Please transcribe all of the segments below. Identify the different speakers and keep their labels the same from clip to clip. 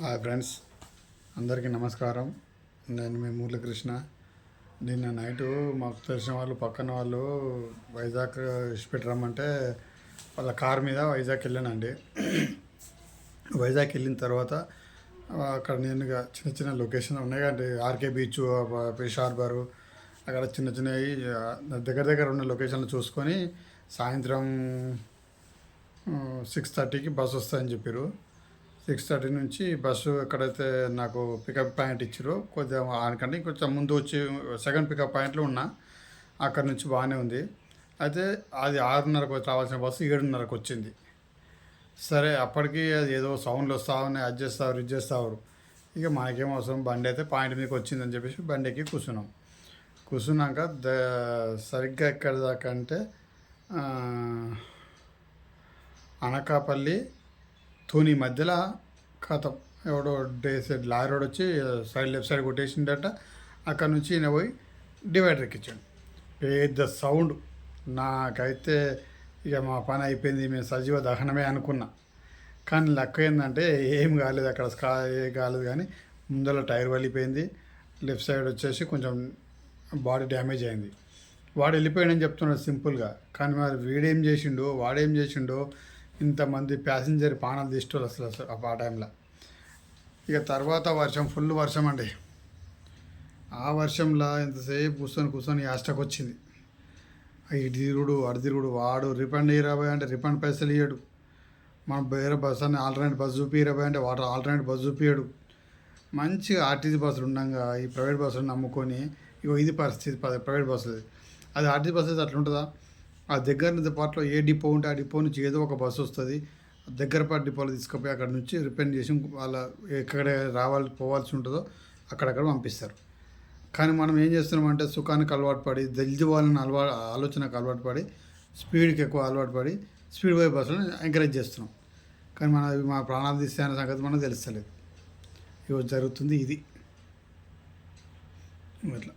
Speaker 1: Hi friends అందరికీ నమస్కారం. నేను మీ మురళీకృష్ణ. నిన్న నైటు మాకు తెలిసిన వాళ్ళు పక్కన వాళ్ళు వైజాగ్ ఇచ్చిపెట్టి రమ్మంటే వాళ్ళ కార్ మీద వైజాగ్ వెళ్ళానండి. వైజాగ్ వెళ్ళిన తర్వాత అక్కడ నేను చిన్న చిన్న లొకేషన్ ఉన్నాయి కండి ఆర్కే బీచ్ ఫిష్ హార్బరు అక్కడ చిన్న చిన్నవి దగ్గర దగ్గర ఉన్న లొకేషన్లు చూసుకొని సాయంత్రం సిక్స్ థర్టీకి బస్ వస్తుందని చెప్పారు సిక్స్ థర్టీ నుంచి బస్సు ఎక్కడైతే నాకు పికప్ పాయింట్ ఇచ్చారో కొద్దిగా ఆనకంటే ఇంకొంచెం ముందు వచ్చి సెకండ్ పికప్ పాయింట్లో ఉన్నా అక్కడ నుంచి బాగానే ఉంది. అయితే అది ఆరున్నరకు రావాల్సిన బస్సు ఏడున్నరకు వచ్చింది. సరే అప్పటికి అది ఏదో సౌండ్లు వస్తా ఉన్నాయి అది చేస్తారు ఇది చేస్తారు. ఇక మనకేం అవసరం బండి అయితే పాయింట్ మీదకి వచ్చిందని చెప్పేసి బండి ఎక్కి కూర్చున్నాం. కూర్చున్నాక ద సరిగ్గా ఎక్కడ దాకా అంటే అనకాపల్లి తోని మధ్యలో కథం ఎవడో డేసెడ్ లారీ రోడ్ వచ్చి సైడ్ లెఫ్ట్ సైడ్ కొట్టేసిండట. అక్కడ నుంచి ఈయన పోయి డివైడర్ ఎక్కించాడు. పెద్ద సౌండ్. నాకైతే ఇక మా పని అయిపోయింది మేము సజీవ దహనమే అనుకున్నా. కానీ లెక్క ఏంటంటే ఏం కాలేదు అక్కడ స్కా ఏం కాలేదు కానీ ముందర టైర్ వలిపోయింది. లెఫ్ట్ సైడ్ వచ్చేసి కొంచెం బాడీ డ్యామేజ్ అయింది. వాడు వెళ్ళిపోయాడని చెప్తున్నాడు సింపుల్గా. కానీ మరి వీడేం చేసిండో వాడేం చేసిండో ఇంతమంది ప్యాసింజర్ పానాలు తీసుకోవాలి అసలు అసలు ఆ టైంలో. ఇక తర్వాత వర్షం ఫుల్ వర్షం అండి. ఆ వర్షంలో ఇంతసేపు కూర్చొని కూర్చొని యాస్టకు వచ్చింది. ఇటు తిరుగుడు అటు తిరుగుడు వాడు రిఫండ్ ఇరవై అంటే రిఫండ్ పైసలు ఇయ్యడు. మనం వేరే బస్సు అని ఆల్టర్నేట్ బస్సు చూపి ఇరవై అంటే వాటర్ ఆల్టర్నేట్ బస్ చూపియడు మంచిగా ఆర్టీసీ బస్సులు ఉండగా ఈ ప్రైవేట్ బస్సులు నమ్ముకొని ఇగో ఇది పరిస్థితి ప్రైవేట్ బస్సులు అది ఆర్టీసీ బస్సు అట్లా ఉంటుందా ఆ దగ్గర నుంచి పాటలో ఏ డిపో ఉంటే ఆ డిపో నుంచి ఏదో ఒక బస్సు వస్తుంది. దగ్గర పాటు డిపోలో తీసుకుపోయి అక్కడ నుంచి రిపేర్ చేసి వాళ్ళ ఎక్కడ రావాలి పోవాల్సి ఉంటుందో అక్కడక్కడ పంపిస్తారు. కానీ మనం ఏం చేస్తున్నామంటే సుఖానికి అలవాటు పడి జల్ది వాళ్ళని అలవా ఆలోచనకు అలవాటు పడి స్పీడ్కి ఎక్కువ అలవాటు పడి స్పీడ్ పోయే బస్సులను ఎంకరేజ్ చేస్తున్నాం. కానీ మన మా ప్రాణాలు తీస్తే అనే సంగతి మనకు తెలుస్తలేదు. ఈరోజు జరుగుతుంది ఇది. ఇట్లా.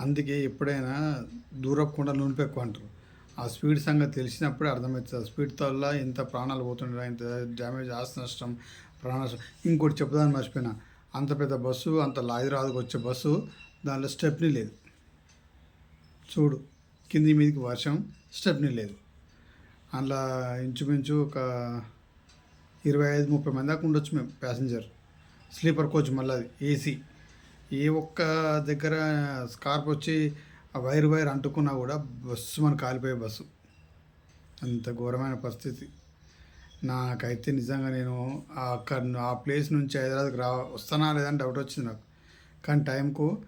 Speaker 1: అందుకే ఎప్పుడైనా దూరపు నూనె ఎక్కువ అంటారు. ఆ స్పీడ్ సంగతి తెలిసినప్పుడే అర్థమవుతుంది. ఆ స్పీడ్ వల్ల ఎంత ప్రాణాలు పోతుండే ఇంత డ్యామేజ్ ఆస్తి నష్టం ప్రాణ నష్టం. ఇంకోటి చెప్పదాన్ని మర్చిపోయినా అంత పెద్ద బస్సు అంత లాయిరాదుకు వచ్చే బస్సు దానిలో స్టెప్నీ లేదు. చూడు కింది మీదకి వర్షం స్టెప్నీ లేదు. అందులో ఇంచుమించు ఒక ఇరవై ఐదు ముప్పై మంది దాకా ఉండొచ్చు మేము ప్యాసింజర్. స్లీపర్ కోచ్ మళ్ళీ అది ఏసీ. ఏ ఒక్క దగ్గర స్కార్ప్ వచ్చి ఆ వైర్ వైర్ అంటుకున్నా కూడా బస్సు మన కాలిపోయే బస్సు. అంత ఘోరమైన పరిస్థితి. నాకైతే నిజంగా నేను అక్కడ ఆ ప్లేస్ నుంచి హైదరాబాద్కి రా వస్తానా లేదని డౌట్ వచ్చింది నాకు. కానీ టైంకు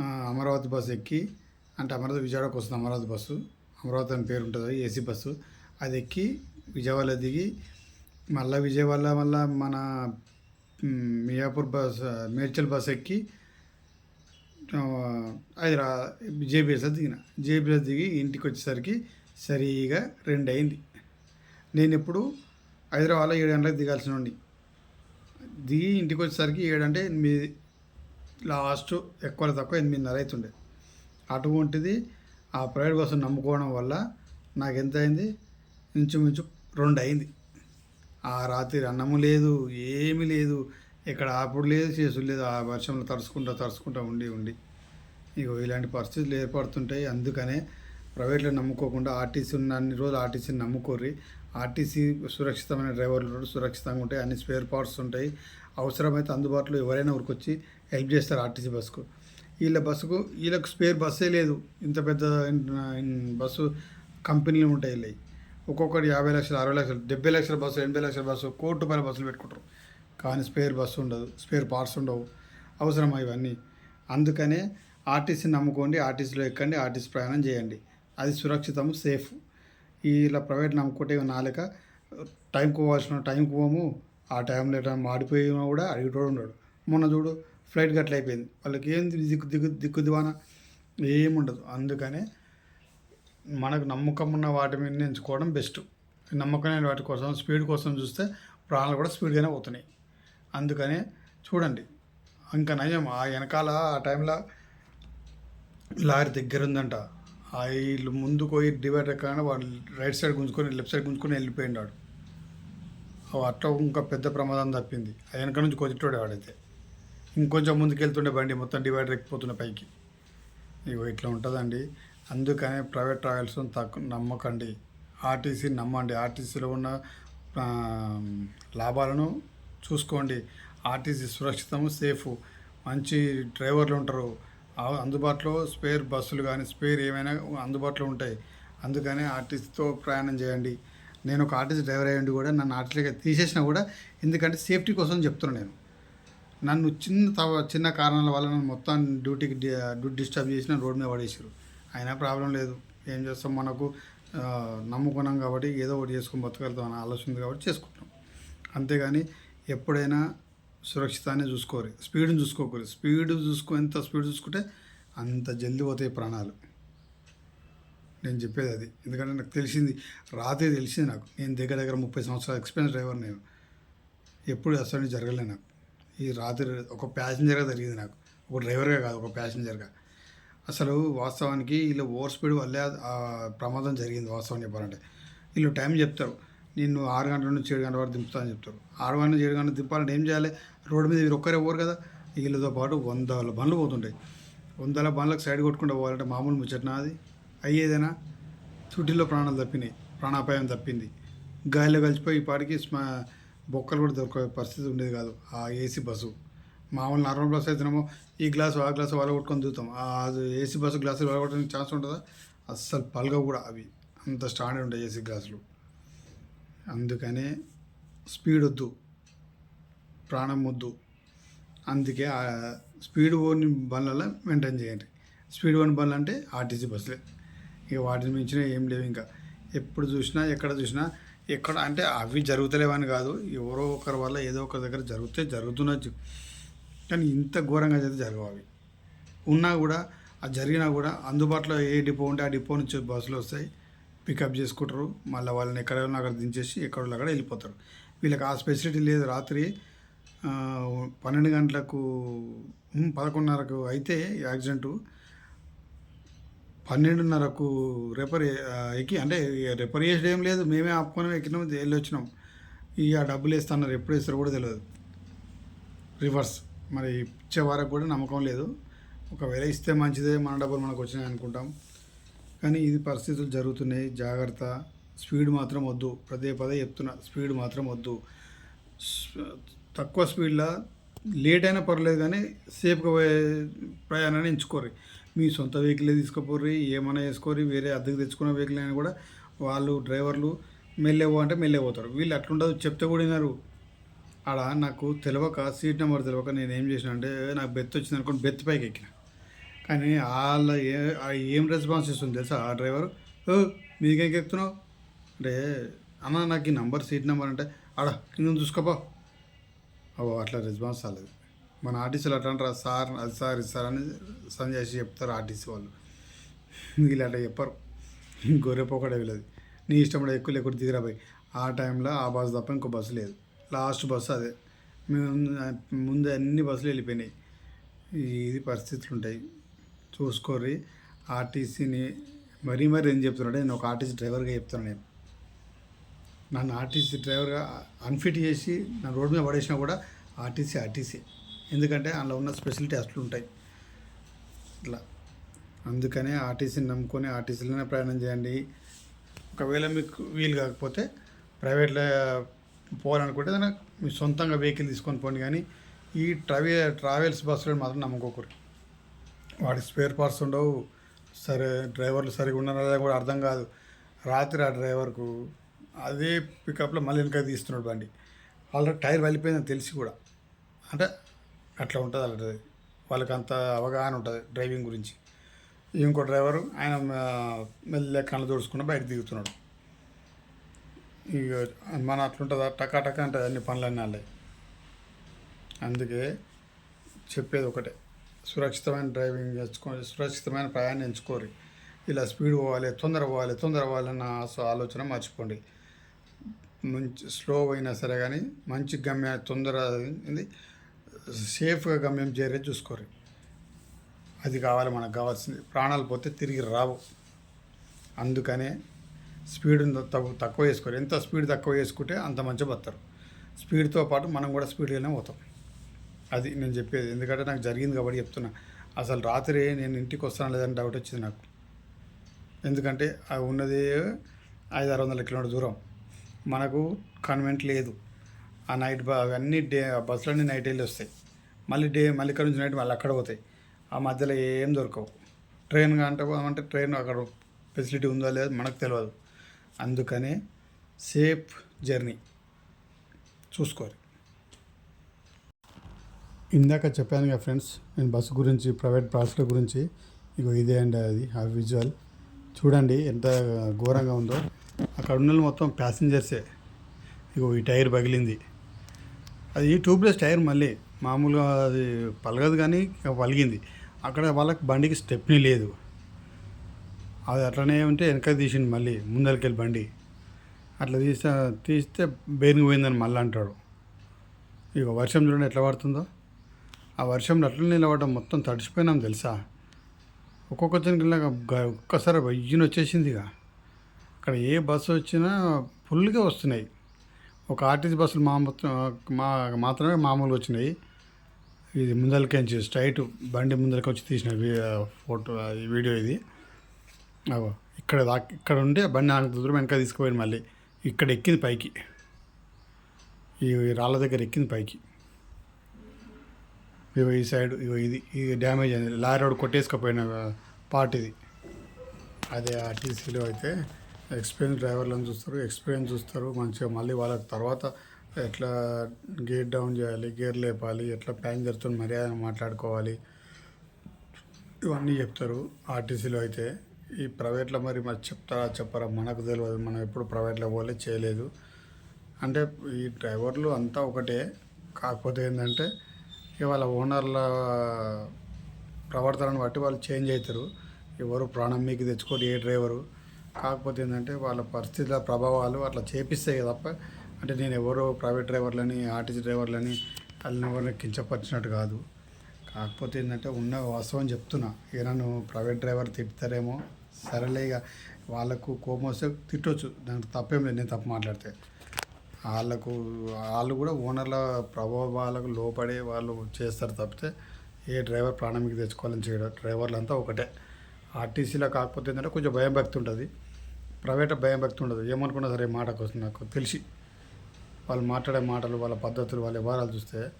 Speaker 1: అమరావతి బస్సు ఎక్కి అంటే అమరావతి విజయవాడకు వస్తుంది అమరావతి బస్సు. అమరావతి అని పేరు ఉంటుంది ఏసీ బస్సు. అది ఎక్కి విజయవాడ దిగి మళ్ళీ విజయవాడ మళ్ళీ మన మియాపూర్ బస్ మేడ్చల్ బస్ ఎక్కి హైదరా జేబీఎస్లో దిగిన. జేబీఎస్ దిగి ఇంటికి వచ్చేసరికి సరిగా రెండు అయింది నేను ఎప్పుడు హైదరాబాద్లో ఏడు గంటలకు దిగాల్సిన ఉండి దిగి ఇంటికి వచ్చేసరికి ఏడు అంటే ఎనిమిది లాస్ట్ ఎక్కువ తక్కువ ఎనిమిదిన్నర అవుతుండే అటువంటిది ఆ ప్రైవేట్ కోసం నమ్ముకోవడం వల్ల నాకు ఎంత అయింది? ఇంచుమించు రెండు అయింది ఆ రాత్రి అన్నము లేదు ఏమీ లేదు. ఇక్కడ ఆపుడు లేదు చేసుడు లేదు. ఆ వర్షంలో తడుచుకుంటా తడుచుకుంటా ఉండి ఉండి. ఇగో ఇలాంటి పరిస్థితులు ఏర్పడుతుంటాయి. అందుకనే ప్రైవేట్లో నమ్ముకోకుండా ఆర్టీసీ ఉన్న అన్ని రోజులు ఆర్టీసీని నమ్ముకోర్రి. ఆర్టీసీ సురక్షితమైన డ్రైవర్లు సురక్షితంగా ఉంటాయి. అన్ని స్పేర్ పార్ట్స్ ఉంటాయి. అవసరమైతే అందుబాటులో ఎవరైనా ఊరికొచ్చి హెల్ప్ చేస్తారు ఆర్టీసీ బస్సుకు. వీళ్ళ బస్సుకు వీళ్ళకి స్పేర్ బస్సే లేదు. ఇంత పెద్ద బస్సు కంపెనీలు ఉంటాయి వీళ్ళవి. ఒక్కొక్కటి యాభై లక్షలు అరవై లక్షలు డెబ్బై లక్షల బస్సు ఎనభై లక్షల బస్సు కోటి రూపాయల బస్సులు పెట్టుకుంటారు. కానీ స్పేర్ బస్సు ఉండదు స్పేర్ పార్ట్స్ ఉండవు. అవసరం ఇవన్నీ? అందుకనే ఆర్టీసీని నమ్ముకోండి ఆర్టీసీలో ఎక్కండి ఆర్టీసీ ప్రయాణం చేయండి. అది సురక్షితం సేఫ్. ఇలా ప్రైవేట్ నమ్ముకుంటే నాలుక టైంకి పోవాల్సిన టైంకి పోము ఆ టైంలో ఎట్లా మాడిపోయినా కూడా అడిగేటోడు ఉన్నాడు మొన్న చూడు ఫ్లైట్ గట్ల అయిపోయింది. వాళ్ళకి ఏం దిక్కు దిక్కు దిక్కు దివానా ఏముండదు అందుకనే మనకు నమ్మకం ఉన్న వాటి మీద ఎంచుకోవడం బెస్ట్. నమ్మకమైన వాటి కోసం స్పీడ్ కోసం చూస్తే ప్రాణాలు కూడా స్పీడ్గానే పోతున్నాయి. అందుకనే చూడండి. ఇంకా నయం ఆ వెనకాల ఆ టైంలో లారీ దగ్గర ఉందంట. ఆ వీళ్ళు ముందుకు పోయి డివైడర్ కానీ వాడు రైట్ సైడ్ గుంజుకొని లెఫ్ట్ సైడ్ గుంజుకొని వెళ్ళిపోయినాడు అట్లా ఇంకా పెద్ద ప్రమాదం తప్పింది. ఆ వెనక నుంచి కొద్దిటోడే వాడైతే. ఇంకొంచెం ముందుకు వెళ్తుండే బండి మొత్తం డివైడర్ ఎక్కిపోతుండే పైకి. ఇగో ఇట్లా ఉంటుందండి. అందుకనే ప్రైవేట్ ట్రావెల్స్ తక్కువ నమ్మకండి. ఆర్టీసీ నమ్మండి. ఆర్టీసీలో ఉన్న లాభాలను చూసుకోండి. ఆర్టీసీ సురక్షితం సేఫ్. మంచి డ్రైవర్లు ఉంటారు. అందుబాటులో స్పేర్ బస్సులు కానీ స్పేర్ ఏమైనా అందుబాటులో ఉంటాయి. అందుకనే ఆర్టీసీతో ప్రయాణం చేయండి. నేను ఒక ఆర్టీసీ డ్రైవర్ అయ్యండి కూడా నన్ను ఆర్టీసీగా తీసేసినా కూడా ఎందుకంటే సేఫ్టీ కోసం చెప్తున్నాను నేను. నన్ను చిన్న తవ చిన్న కారణాల వల్ల నన్ను మొత్తం డ్యూటీకి డిస్టర్బ్ చేసిన రోడ్ మీద పడేసారు అయినా ప్రాబ్లం లేదు. ఏం చేస్తాం మనకు? నమ్ముకున్నాం కాబట్టి ఏదో ఒకటి చేసుకుని బతకగలుగుతాం అనే ఆలోచన ఉంది కాబట్టి చేసుకుంటాం అంతేగాని ఎప్పుడైనా సురక్షితాన్ని చూసుకోరు స్పీడ్ని చూసుకోకూరి స్పీడ్ చూసుకో ఎంత స్పీడ్ చూసుకుంటే అంత జల్దీ పోతాయి ప్రాణాలు. నేను చెప్పేది అది. ఎందుకంటే నాకు తెలిసింది రాత్రి తెలిసింది నాకు. నేను దగ్గర దగ్గర ముప్పై సంవత్సరాల ఎక్స్పీరియన్స్ డ్రైవర్ నేను. ఎప్పుడు అసలు జరగలేదు నాకు. ఈ రాత్రి ఒక ప్యాసింజర్గా జరిగింది నాకు. ఒక డ్రైవర్గా కాదు ఒక ప్యాసింజర్గా. అసలు వాస్తవానికి వీళ్ళు ఓవర్ స్పీడ్ వల్లే ప్రమాదం జరిగింది వాస్తవం చెప్పాలంటే. వీళ్ళు టైం చెప్తారు. నిన్ను ఆరు గంటల నుంచి ఏడు గంటల వరకు దింపుతా అని చెప్తారు. ఆరు గంటల నుంచి ఏడు గంటలు దింపాలంటే ఏం చేయాలి? రోడ్డు మీద వీరు ఒక్కరే పోరు కదా? వీళ్ళతో పాటు వందల బండ్లు పోతుంటాయి. వందల బండ్లకు సైడ్ కొట్టుకుంటూ పోవాలంటే మామూలు ముచ్చట్నా అది అయ్యేదేనా? చుట్టిలో ప్రాణాలు తప్పినాయి. ప్రాణాపాయం తప్పింది. గాలిలో కలిసిపోయి పాటికి స్మ బొక్కలు కూడా దొరికే పరిస్థితి ఉండేది కాదు. ఆ ఏసీ బస్సు. మామూలు నార్మల్ బస్సు అయితేనేమో ఈ గ్లాసు ఆ గ్లాసు వాళ్ళ కొట్టుకొని దిగుతాం. ఆ ఏసీ బస్సు గ్లాసులు వాళ్ళ కొట్టడానికి ఛాన్స్ ఉంటుందా? అస్సలు పల్గ కూడా అవి. అంత స్టాండర్డ్ ఉంటాయి ఏసీ గ్లాసులు. అందుకనే స్పీడ్ వద్దు ప్రాణం వద్దు అందుకే ఆ స్పీడ్ ఓన్ బండ్లలో మెయింటైన్ చేయండి. స్పీడ్ ఓన్ బండ్లు అంటే ఆర్టీసీ బస్సులే. ఇక వాటిని మించిన ఏం లేవు ఇంకా. ఎప్పుడు చూసినా ఎక్కడ చూసినా ఎక్కడ అంటే అవి జరుగుతలేవని కాదు. ఎవరో ఒకరి వల్ల ఏదో ఒకరి దగ్గర జరిగితే జరుగుతున్నచ్చు కానీ ఇంత ఘోరంగా అయితే జరగవు అవి. ఉన్నా కూడా అది జరిగినా కూడా అందుబాటులో ఏ డిపో ఉంటే ఆ డిపో నుంచి బస్సులు వస్తాయి. పికప్ చేసుకుంటారు. మళ్ళీ వాళ్ళని ఎక్కడ అక్కడ దించేసి ఎక్కడ అక్కడ వెళ్ళిపోతారు. వీళ్ళకి ఆ ఫెసిలిటీ లేదు. రాత్రి పన్నెండు గంటలకు పదకొండున్నరకు అయితే యాక్సిడెంటు. పన్నెండున్నరకు రిపేర్ ఎక్కి అంటే రిపేర్ చేసేది ఏం లేదు. మేమే ఆపుకొని ఎక్కినాం వెళ్ళి వచ్చినాం ఇక డబ్బులు వేస్తున్నారు ఎప్పుడు వేస్తారో కూడా తెలియదు రివర్స్. మరి ఇచ్చే వరకు కూడా నమ్మకం లేదు. ఒకవేళ ఇస్తే మంచిదే. మన డబ్బులు మనకు వచ్చినాయి అనుకుంటాం. కానీ ఇది పరిస్థితులు జరుగుతున్నాయి. జాగ్రత్త. స్పీడ్ మాత్రం వద్దు. పదే పదే చెప్తున్నా. స్పీడ్ మాత్రం వద్దు. తక్కువ స్పీడ్లో లేట్ అయినా పర్లేదు కానీ సేఫ్గా పోయే ప్రయాణాన్ని ఎంచుకోరు మీ సొంత వెహికలే తీసుకోపోర్రి. ఏమైనా వేసుకోరి వేరే అద్దెకు తెచ్చుకున్న వెహికల్ అయినా కూడా వాళ్ళు డ్రైవర్లు మెల్లెవో అంటే మెల్లెపోతారు వీళ్ళు అట్లుండదు. చెప్తే కూడా వినరు. ఆడ నాకు తెలియక సీట్ నెంబర్ తెలియక నేను ఏం చేసిన అంటే నాకు బెత్త వచ్చింది అనుకోండి బెత్త పైకి ఎక్కిన కానీ వాళ్ళ ఏం రెస్పాన్స్ ఇస్తుంది తెలుసా ఆ డ్రైవర్ ఓ మీకేం ఎక్కుతున్నావు అంటే అన్న నాకు ఈ నంబర్ సీట్ నెంబర్ అంటే ఆడ కింద చూసుకోపో. ఓ అట్లా రెస్పాన్స్ రాలేదు. మన ఆర్టీసీలు అట్లా అంటారు సార్ అది సార్ ఇది సార్ అని సంజయ్ చేసి చెప్తారు ఆర్టీసీ వాళ్ళు. వీళ్ళు అట్లా చెప్పరు. గొర్రెపోకడే వీళ్ళది. నీ ఇష్టం ఎక్కువ లేకుండా దిగిరా పోయి. ఆ టైంలో ఆ బస్సు తప్ప ఇంకో బస్సు లేదు. లాస్ట్ బస్సు అదే. మేము ముందు అన్ని బస్సులు వెళ్ళిపోయినాయి. ఇది పరిస్థితులు ఉంటాయి. చూసుకోర్రి. ఆర్టీసీని మరీ మరీ ఏం చెప్తున్నాడు నేను ఒక ఆర్టీసీ డ్రైవర్గా చెప్తున్నాను నేను. నన్ను ఆర్టీసీ డ్రైవర్గా అన్ఫిట్ చేసి నన్ను రోడ్డు మీద పడేసినా కూడా ఆర్టీసీ ఆర్టీసీ. ఎందుకంటే అందులో ఉన్న స్పెషాలిటీ అసలు ఉంటాయి. ఇట్లా. అందుకనే ఆర్టీసీని నమ్ముకొని ఆర్టీసీలోనే ప్రయాణం చేయండి. ఒకవేళ మీకు వీలు కాకపోతే ప్రైవేట్లో పోవాలనుకుంటే దాన్ని మీ సొంతంగా వెహికల్ తీసుకొని పోండి. కానీ ఈ ట్రావె ట్రావెల్స్ బస్సులను మాత్రం నమ్ముకోకూడదు. వాడి స్పేర్ పార్ట్స్ ఉండవు. సరే డ్రైవర్లు సరిగా ఉన్నారా లేదా కూడా అర్థం కాదు. రాత్రి ఆ డ్రైవర్కు అదే పికప్లో మళ్ళీ వెనక తీస్తున్నాడు బండి. ఆల్రెడీ టైర్ వెళ్ళిపోయిందని తెలిసి కూడా. అంటే అట్లా ఉంటుంది అలాంటిది వాళ్ళకి అంత అవగాహన ఉంటుంది డ్రైవింగ్ గురించి. ఇంకో డ్రైవరు ఆయన మెల్లె కళ్ళు దోడుచుకుని బయట దిగుతున్నాడు. ఇక మన అట్లుంటుందా? టకా టకా అంటే అన్ని పనులన్నీ అందుకే చెప్పేది ఒకటే. సురక్షితమైన డ్రైవింగ్ నేర్చుకో సురక్షితమైన ప్రయాణం ఎంచుకోరి ఇలా స్పీడ్ పోవాలి తొందర పోవాలి తొందర పోవాలన్న ఆలోచన మర్చిపోండి. మంచి స్లో అయినా సరే కానీ మంచి గమ్య తొందర సేఫ్గా గమ్యం చేరే చూసుకోరు అది కావాలి మనకు కావాల్సింది. ప్రాణాలు పోతే తిరిగి రావు. అందుకనే స్పీడ్ తక్కువ తక్కువ వేసుకోరు ఎంత స్పీడ్ తక్కువ వేసుకుంటే అంత మంచిగా పోతారు. స్పీడ్తో పాటు మనం కూడా స్పీడ్గానే పోతాం. అది నేను చెప్పేది. ఎందుకంటే నాకు జరిగింది కాబట్టి చెప్తున్నా. అసలు రాత్రి నేను ఇంటికి వస్తాను లేదని డౌట్ వచ్చింది నాకు. ఎందుకంటే అది ఉన్నది ఐదు ఆరు వందల కిలోమీటర్ దూరం. మనకు కన్వెంట్ లేదు. ఆ నైట్ అవన్నీ డే ఆ బస్సులన్నీ నైట్ వెళ్ళి వస్తాయి. మళ్ళీ డే మళ్ళీ ఇక్కడ నుంచి నైట్ మళ్ళీ అక్కడ పోతాయి. ఆ మధ్యలో ఏం దొరకవు. ట్రైన్ అంటే అంటే ట్రైన్ అక్కడ ఫెసిలిటీ ఉందో లేదో మనకు తెలియదు అందుకనే సేఫ్ జర్నీ. చూసుకోవాలి. ఇందాక చెప్పాను కదా ఫ్రెండ్స్ నేను బస్సు గురించి ప్రైవేట్ బస్సుల గురించి ఇగో ఇదే అండి అది ఆ విజువల్. చూడండి ఎంత ఘోరంగా ఉందో. అక్కడ ఉన్న వాళ్ళు మొత్తం ప్యాసింజర్సే. ఇగో ఈ టైర్ పగిలింది. అది ట్యూబ్లెస్ టైర్ మళ్ళీ. మామూలుగా అది పలగదు కానీ పలిగింది. అక్కడ వాళ్ళకి బండికి స్టెప్ని లేదు. అది అట్లనే ఉంటే వెనక తీసింది మళ్ళీ ముందరికెళ్ళి బండి. అట్లా తీస్తే తీస్తే బేరింగ్ పోయిందని మళ్ళీ అంటాడు. ఇక వర్షం చూడండి ఎట్లా పడుతుందో. ఆ వర్షంలో నట్లు నిలవడం మొత్తం తడిసిపోయినాం తెలుసా? ఒక్కొక్క చిన్నగా ఒక్కసారి వెయ్యిన వచ్చేసింది ఇక అక్కడ ఏ బస్సు వచ్చినా ఫుల్గా వస్తున్నాయి. ఒక ఆర్టీసీ బస్సులు మా మొత్తం మా మాత్రమే మామూలుగా వచ్చినాయి. ఇది ముందలకించి స్ట్రైట్ బండి ముందరికి వచ్చి తీసిన ఫోటో వీడియో ఇది. అగో ఇక్కడ దాకా ఇక్కడ ఉంటే బండి నాకు దూరం వెనక తీసుకుపోయింది మళ్ళీ. ఇక్కడ ఎక్కింది పైకి. ఈ రాళ్ళ దగ్గర ఎక్కింది పైకి. ఇగో ఈ సైడ్ ఇగో ఇది ఇది డ్యామేజ్ అయింది లారీ రోడ్ కొట్టేసుకపోయిన పార్ట్ ఇది. అదే ఆర్టీసీలో అయితే ఎక్స్పీరియన్స్ డ్రైవర్లను చూస్తారు. ఎక్స్పీరియన్స్ చూస్తారు. మంచిగా మళ్ళీ వాళ్ళ తర్వాత ఎట్లా గేర్ డౌన్ చేయాలి గేర్ లేపాలి ఎట్లా ప్యాసింజర్తో మర్యాద మాట్లాడుకోవాలి ఇవన్నీ చెప్తారు ఆర్టీసీలో అయితే. ఈ ప్రైవేట్లో మరి మరి చెప్తారా చెప్పరా? మనకు తెలియదు మనం ఎప్పుడు ప్రైవేట్లో పోలే చేయలేదు. అంటే ఈ డ్రైవర్లు అంతా ఒకటే. కాకపోతే ఏంటంటే ఇక వాళ్ళ ఓనర్ల ప్రవర్తనను బట్టి వాళ్ళు చేంజ్ అవుతారు. ఎవరు ప్రాణం మీకు తెచ్చుకోరు ఏ డ్రైవరు. కాకపోతే ఏంటంటే వాళ్ళ పరిస్థితుల ప్రభావాలు అట్లా చేపిస్తాయి తప్ప అంటే నేను ఎవరో ప్రైవేట్ డ్రైవర్లని ఆర్టీసీ డ్రైవర్లని వాళ్ళని ఎవరిని కించపరిచినట్టు కాదు. కాకపోతే ఏంటంటే ఉన్న వాస్తవం చెప్తున్నా ఇక నన్ను ప్రైవేట్ డ్రైవర్ తిడతారేమో సరేలే ఇక వాళ్ళకు కోపం వస్తే తిట్టొచ్చు. దానికి తప్పేం లేదు నేను తప్పు మాట్లాడితే. వాళ్ళకు వాళ్ళు కూడా ఓనర్ల ప్రభావాలకు లోపడే వాళ్ళు చేస్తారు తప్పితే ఏ డ్రైవర్ ప్రాణానికి తెచ్చుకోవాలని చేయడం. డ్రైవర్లు అంతా ఒకటే. ఆర్టీసీలో కాకపోతే ఏంటంటే కొంచెం భయం భక్తి ఉంటుంది. ప్రైవేట్ భయం భక్తి ఉండదు ఏమనుకున్నా సరే మాటకు వస్తుంది. నాకు తెలిసి వాళ్ళు మాట్లాడే మాటలు వాళ్ళ పద్ధతులు వాళ్ళ వ్యవహారాలు చూస్తే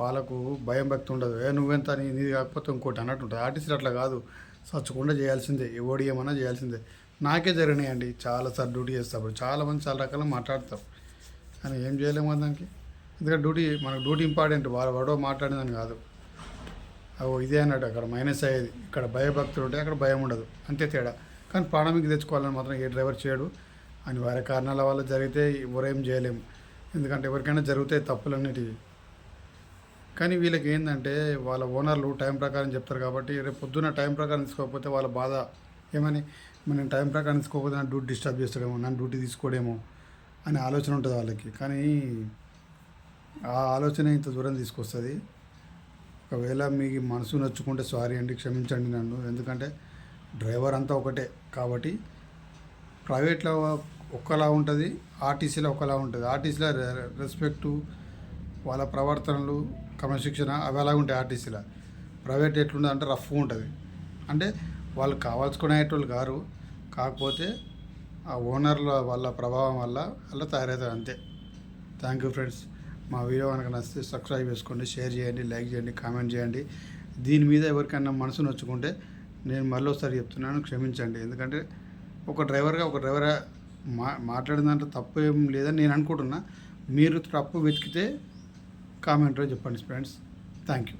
Speaker 1: వాళ్ళకు భయం భక్తి ఉండదు. ఏ నువ్వెంత నీ నీది కాకపోతే ఇంకోటి అన్నట్టు ఉంటుంది. ఆర్టీసీలు అట్లా కాదు. సచ్చకుండా చేయాల్సిందే. ఎవడు ఏమన్నా చేయాల్సిందే. నాకే జరిగినాయండి. చాలా సార్ డ్యూటీ చేస్తాడు చాలామంది చాలా రకాల మాట్లాడతారు. కానీ ఏం చేయలేము దానికి. ఎందుకంటే డ్యూటీ మనకు డ్యూటీ ఇంపార్టెంట్ వాడు వాడో మాట్లాడేదని కాదు. అవు ఇదే అన్నట్టు అక్కడ మైనస్ అయ్యేది. ఇక్కడ భయభక్తులు ఉంటే అక్కడ భయం ఉండదు. అంతే తేడా. కానీ ప్రాణమికి తెచ్చుకోవాలని మాత్రం ఏ డ్రైవర్ చేయడు. అని వారి కారణాల వల్ల జరిగితే ఎవరేం చేయలేము. ఎందుకంటే ఎవరికైనా జరుగుతాయి తప్పులన్నిటివి. కానీ వీళ్ళకి ఏంటంటే వాళ్ళ ఓనర్లు టైం ప్రకారం చెప్తారు కాబట్టి రేపు పొద్దున్న టైం ప్రకారం తీసుకోకపోతే వాళ్ళ బాధ. ఏమని? మనం టైం ప్రకారం తీసుకోకపోతే నా డ్యూటీ డిస్టర్బ్ చేస్తాడేమో నన్ను డ్యూటీ తీసుకోడేమో అనే ఆలోచన ఉంటుంది వాళ్ళకి. కానీ ఆ ఆలోచన ఇంత దూరం తీసుకొస్తుంది. ఒకవేళ మీకు మనసు నచ్చుకుంటే సారీ అండి క్షమించండి నన్ను. ఎందుకంటే డ్రైవర్ అంతా ఒకటే. కాబట్టి ప్రైవేట్లో ఒకలా ఉంటుంది ఆర్టీసీలో ఒకలా ఉంటుంది. ఆర్టీసీలో రెస్పెక్టు వాళ్ళ ప్రవర్తనలు క్రమశిక్షణ అవి అలా ఉంటాయి ఆర్టీసీలో. ప్రైవేట్ ఎట్లుంటుంది అంటే రఫ్ ఉంటుంది. అంటే వాళ్ళు కావాల్సుకునేటోళ్ళు కారు. కాకపోతే ఆ ఓనర్ల వాళ్ళ ప్రభావం వల్ల అలా తయారవుతుంది అంతే. థ్యాంక్ యూ ఫ్రెండ్స్ మా వీడియో కనుక నచ్చితే సబ్స్క్రైబ్ చేసుకోండి షేర్ చేయండి లైక్ చేయండి కామెంట్ చేయండి. దీని మీద ఎవరికైనా మనసు నొచ్చుకుంటే నేను మళ్ళీ ఒకసారి చెప్తున్నాను క్షమించండి. ఎందుకంటే ఒక డ్రైవర్గా ఒక డ్రైవర్ మా మాట్లాడిన దాంట్లో తప్పు ఏం లేదని నేను అనుకుంటున్నా. మీరు తప్పు వెతికితే కామెంట్లో చెప్పండి ఫ్రెండ్స్ థ్యాంక్ యూ